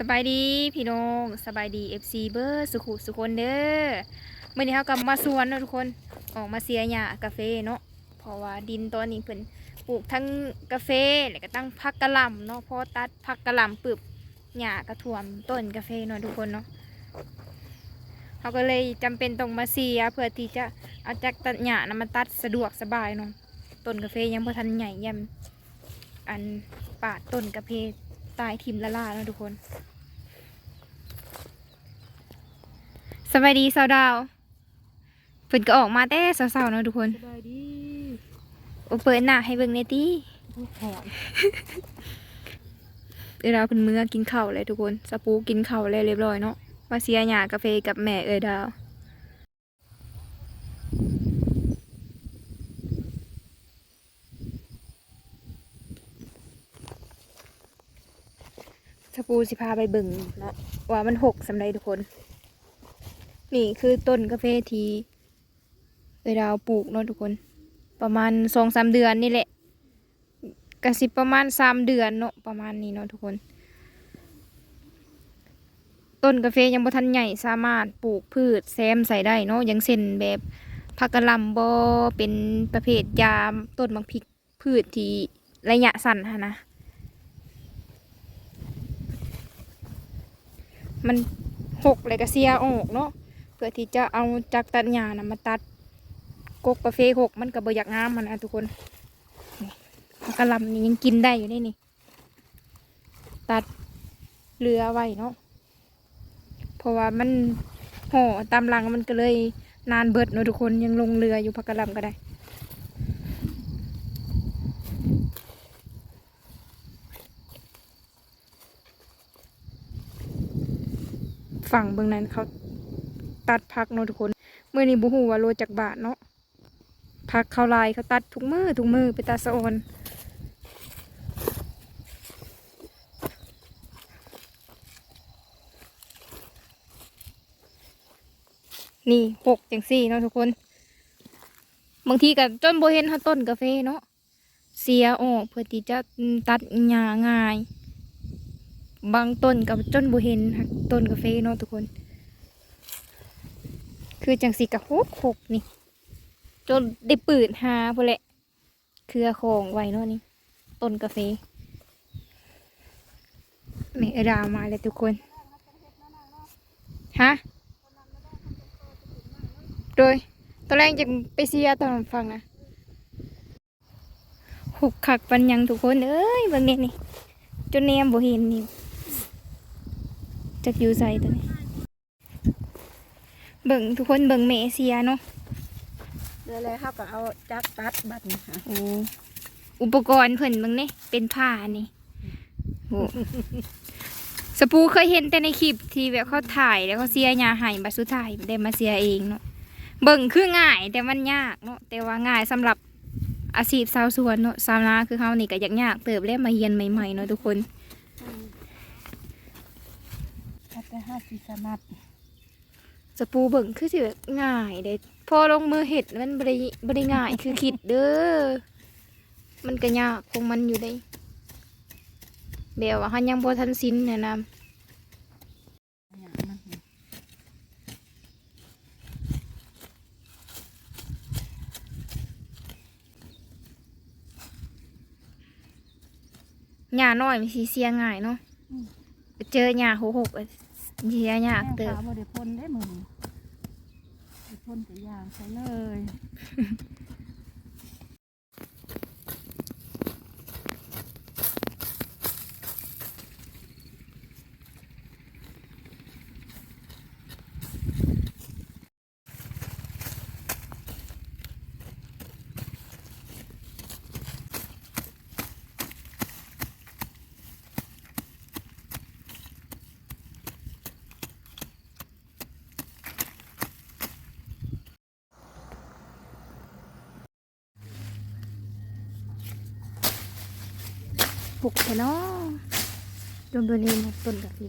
สบายดีพี่น้องสบายดี FC เบอร์สุขุสุคนเด้อเมื่อนี้เขากลับมาสวนเนาะทุกคนออกมาเสียหญ้ากาแฟเนาะเพราะว่าดินตอนนี้เพิ่นปลูกทั้งกาแฟแล้วก็ตั้งพักกะหล่ำเนาะพอตัดพักกะหล่ำปึบหญ้ากระท่วมต้นกาแฟเนาะทุกคนเนาะเขาก็เลยจำเป็นต้องมาเสียเพื่อที่จะเอาจากตัดหญ้านะมาตัดสะดวกสบายเนาะต้นกาแฟยังพอทันใหญ่ยำอันปาดต้นกาแฟ ตายทิมละลาเนาะทุกคนสวัสดีสาวดาวเพิ่นก็ออกมาแต่สาวๆเนาะทุกคนสบายดีโอเปิดหน้าให้เบิ่งในตี้ทุกหอนเอยดาวเพิ่นมื้อกินข้าวเลยทุกคนสปูกินข้าวแล้วเรียบร้อยเนาะมาเสียหญ้ากาแฟกับแม่เอยดาว ปูสิพาไปเบิ่งเนาะว่ามันหกสำไรทุกคน นี่คือต้นกาแฟทีเอยดาวปลูกเนาะทุกคน ประมาณสองสามเดือนนี่แหละกสิประมาณสามเดือนเนาะประมาณนี้เนาะทุกคน ต้นกาแฟยังบ่ทันใหญ่สามารถปลูกพืชแซมใส่ได้เนาะยังเช่นแบบผักกะหล่ำบอเป็นประเภทยามต้นมักพริกพืชที่ระยะสั้นฮะนะ มันหกเลยก็เสียออกเนาะเพื่อที่จะเอาจากตัดหญ้านะมาตัดกกกาแฟหกมันก็บ่อยากงามมันนะทุกคนผักกะหล่ำนี่ยังกินได้อยู่ได้นี่ ตัดเรือไว้เนาะเพราะว่ามันห่อตามหลังมันก็เลยนานเบิดเนาะทุกคนยังลงเรืออยู่ผักกะหล่ำก็ได้ ฝั่งเบื้องนั้นเขาตัดพักเนาะทุกคนเมื่อนี้บุหูว่าโลจากบาทเนาะพักเขาลายเขาตัดทุกมือทุกมือไปตาสะออนนี่หกจังสี่เนาะทุกคน บางทีกับจนโบเห็นเขาต้นกาแฟเนาะเสียออกเพื่อที่จะตัดหญ้าง่าย บางต้นกับจนโบเห็นหักต้นกาแฟเนาะทุกคน คือจังสีกับหกหกนี่ จนได้ปืดหาพอแหละ เครือของไว้เนาะนี่ ต้นกาแฟแม่ดามาเลยทุกคน ฮะ โดยตอนแรกจะไปเสียตอนฟังนะหุกขักปันยังทุกคน เอ้ยบางเนี่ยนี่จนเนมบ่เห็นนี่ จักอยู่ใส่ตัวนี้ เบิ่งทุกคนเบิ่งแม่เสียเนาะเดี๋ยวเลยเขาก็เอาจักตัดบัดนี้ค่ะโอ้อุปกรณ์เพิ่นเบิ่งเนี่ยเป็นผ้านี่โอ้สปูเคยเห็นแต่ในคลิปที่แบบเขาถ่ายแล้วเขาเสียยาใหายบัดสุดท้ายได้มาเสียเองเนาะเบิ่งคือง่ายแต่มันยากเนาะแต่ว่าง่ายสำหรับอาชีพชาวสวนเนาะชาวนาคือเฮานี่ก็ยากยากๆเติบแล้วมาเรียนใหม่ๆเนาะทุกคน ถ้าจะห้าสิสนัดสปูเบิ่งคือสิแบบง่ายเด้พอลงมือเห็ดมันบ่ได้บ่ได้ง่ายคือคิดเด้อ มันก็ยากของมันอยู่ได้แบบว่าเฮายังบ่ทันสิ้นแนะนำอย่างนั้นหญ้าน้อยมันสิเสียง่ายเนาะเจอหญ้าโหกๆอะ เสียยากแม่เติบขาวบ่ได้พ่นได้มือนี้ได้พ่นแต่ยางใส่เลย กแค่นาะรวมตัวนี้หมดต้นกะทิ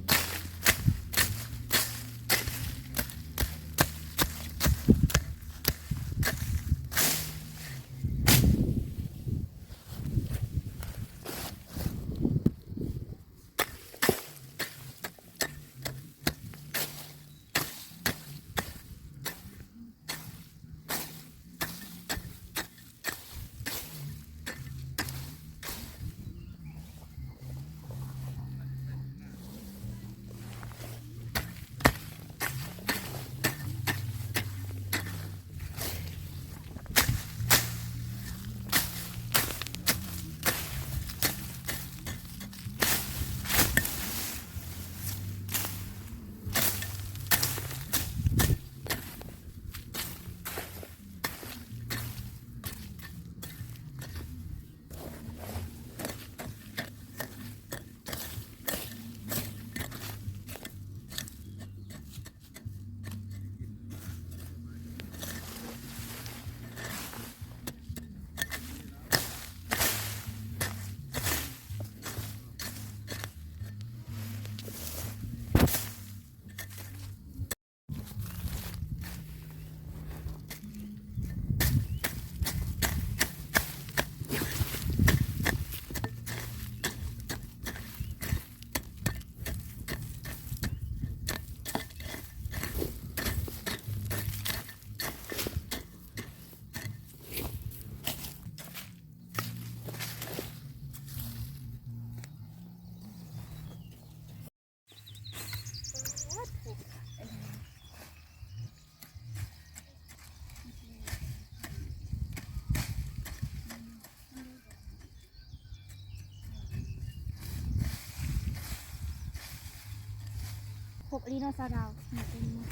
ลีโนซาดาวหาเป็นมา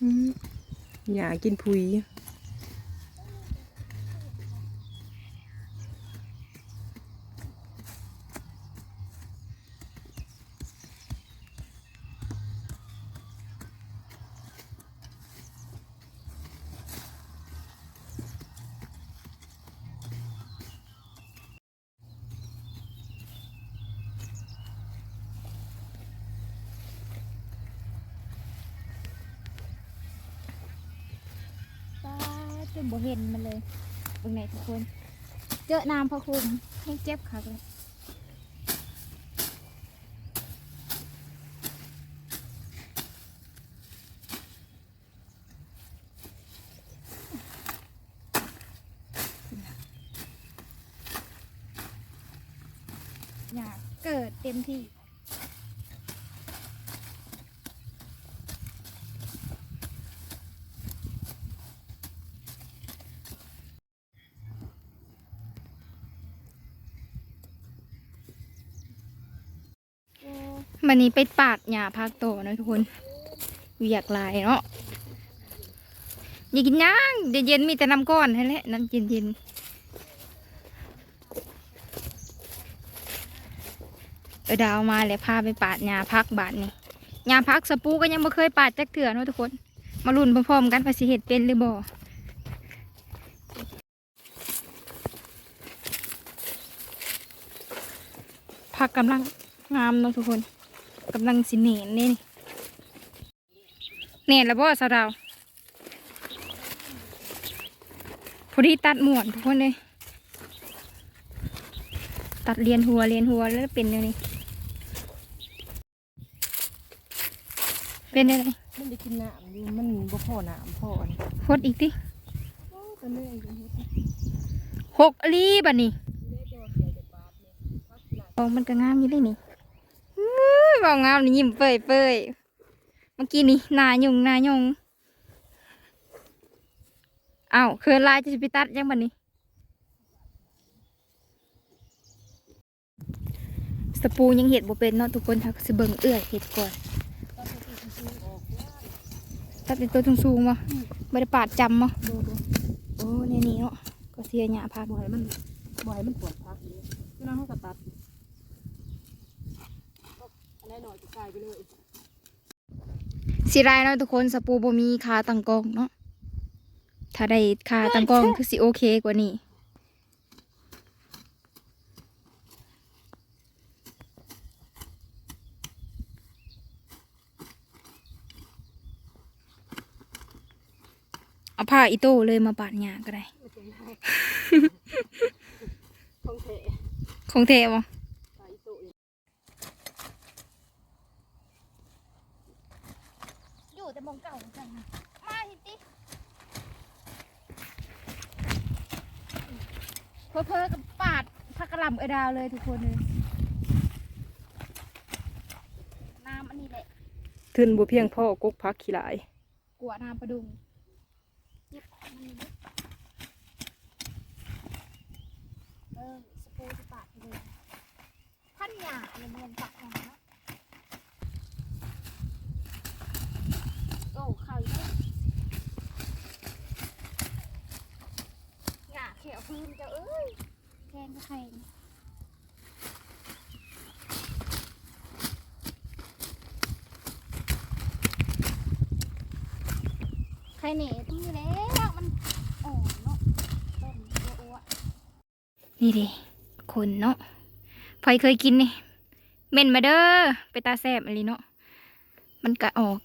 อืมหญ้ากินผุย จนบ่เห็นมันเลยเบิ่งไหนทุกคน เจอน้ำพระคุมให้เจ็บคักเลยอยากเกิดเต็มที่ วันนี้ไปปาดหญ้าภาคโตนะทุกคนอยู่อยกลายเนาะอย่ากินย่างเย็นๆมีแต่น้ำก้อนนั่นแหละน้ำเย็นๆเออดาวมาเลยพาไปปาดหญ้าพักบาทนี่หญ้าพักสปูก็ยังไม่เคยปาดจักเถื่อเนาะทุกคน มาลุ้นพร้อมๆกันภาษีเห็ดเป็นหรือบ่พักกำลังงามเนาะทุกคน กำลังสิเหนนนี่นี่เหนนแล้วบ่สาวดาวพอดีตัดหมวนทุกคนเลยตัดเรียนหัวเรียนหัวแล้วเป็นอย่างนี้เป็นอะไรมันได้กินน้ำอยู่มันบ่พอน้ำพออันหดอีกติก็เลยอยู่เฮ็ดหกอลีบัดนี้โอ้มันก็งามอยู่เลยนี่ อื้อเบางามนี่ยิ้มเปื่อยเปื่อยเมื่อกี้นี่นาหยุงนาหยงเอ้าวเคยลายจะไปตัดยังบัดนี้ สปูยังเห็ดบ่เป็นเนาะทุกคนทักสิเบิ่งเอื้อยเห็ดก่อนตัดเป็นตัวสูงๆมาไม่ได้ปาดจำมาโอ้ในนี้เนาะก็เสียหยาพักบ่ให้มันบ่ให้มันปวดพักเลยก็นั่งเขาก็ตัด ไหนหน่อยก็กลายไปเลยสิได้เนาะทุกคนสปูบ่มีคาตังกล้องเนาะถ้าได้คาตังกล้องคือสิโอเคกว่านี้เอาผ้าอีโต้เลยมาปาดหยาก็ได้ ของแท้ของเทบ่ ตายโตอีก อยู่แต่มองเก่าจังมาทิติเพอเพอๆกับปาดพักกระหลำเอดาวเลยทุกคนเลยน้ำอันนี้แหละทึนบ่เพียงพอกกพักขี้หลายกลัวน้ำประดุงเย็บมันนี่เออสปูสปาดไปเลยท่านหยาเนี่ยมันปักหยาเนาะโอ้ข่าวอีกแล้วหยาเขียวพื้นจะเอ้ยแก งก็แข็งใครเหน่ต้องอยู่แล้วมันอ่อนเนาะต้นตัวอ้วนนี่ดิคนเนาะไฟเคยกินนี่เม่นมาเด้อไปตาแสบอะไรเนาะมันก็ออก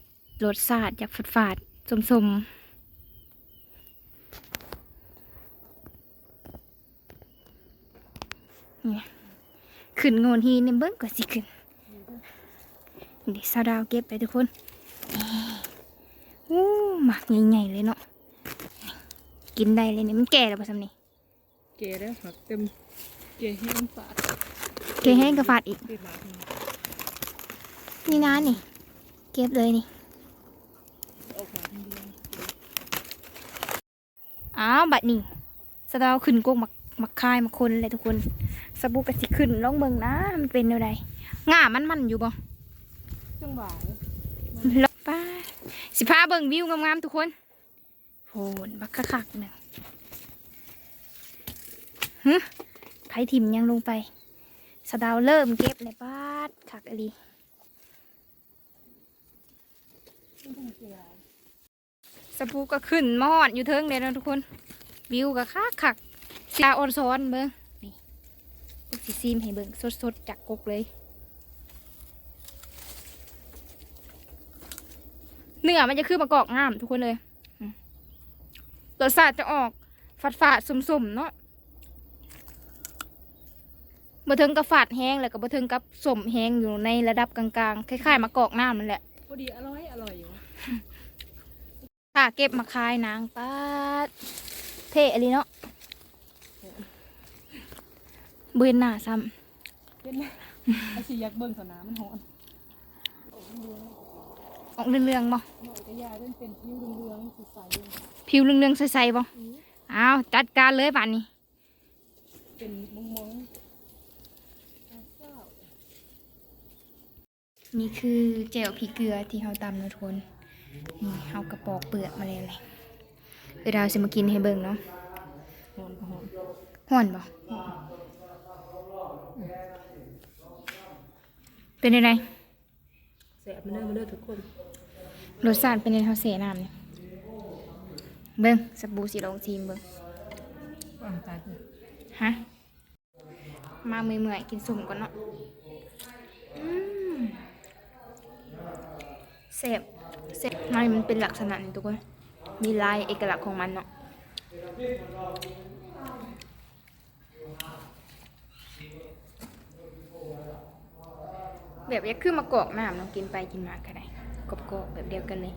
รสชาติจากฝาดๆสมๆ นี่ยขึ้นโงนฮีเนี่ยเบิ้งก็สิขึ้นนี่สาวดาวเก็บไปทุกคนนี่อู้หมักใหญ่ๆเลยเนาะกินได้เลยเนี่ยมันแก่แล้วปะสำนี่เกแล้วหักเต็มเกให้มันฝาดเกแห้งกับฝาดอีกเต็มหลายนี่นะนี่ เก็บเลยนี่เอาขาคนเดียวอ้าวบัดนี้สะเดาวขึ้นกกมักมักคายมักคนเลยทุกคน สบู่กะสิขึ้นลองเบิ่งนะมันเป็นอะไรง่ามันมันอยู่บ่จังหวะสิพาเบิ่งวิวงามๆทุกคนโหนบักคักๆหนึ่งฮึไผถิ่มยังลงไปสะดาวเริ่มเก็บในบ้านคักอหลีสปูก็ขึ้นมอดอยู่เทิงเลยนะทุกคน วิวก็คักคักๆสีออนซ้อนเบิ่งนี่ สิซีมให้เบิ่งสดๆจากกกเลย เนื้อมันจะคือมะกอกงามทุกคนเลยอืมรสชาติจะออกฝาดฝาดๆสุ่มๆเนาะบ่ถึงกับฝาดแห้งแล้วก็บ่ถึงกับสมแห้งอยู่ในระดับกลางๆคล้ายๆมะกอกน้ำนั่นแหละพอดีอร่อยอร่อยอยู่ถ้าเก็บมาขายนางป้าดเท่อะไรเนาะ เบืนหน้าซ้เป็นไงไอ้สิอยากเบิ่งสนามมันหอนำออกเรื่องๆบ่ หน่อยก็ยายเป็นเป็นผิวเหลืองๆใสผิวเรื่องๆใสๆบ่อ้าวจัดการเลยป่านนี้ ๆเป็นมองๆเศร้านี่คือแจ่วพริกเกลือที่เราตำนะทุกคนนี่เอากระปอกเปลือกมาเลยเลยเวลาจะมากินให้เบิ่งเนาะๆหอนก็หอนห่อนบ่ เป็นยังไงแสบมันเด้อมันเด้อทุกคนรสชาติเป็นยังไงเขาเสียน้ำเนี่ยเบิ่งสบู่สีลองทีมเบิ่งวางตายเลยฮะมาเมื่อยๆกินสุ่มก่อนเนาะอืมเสพเสพมันมันเป็นลักษณะนี้ทุกคนมีลายเอกลักษณ์ของมันเนาะ แบบยักขึ้นมากอกน้ำลองกินไปกินมาก็ได้กรกบแบบเดียวกันเลย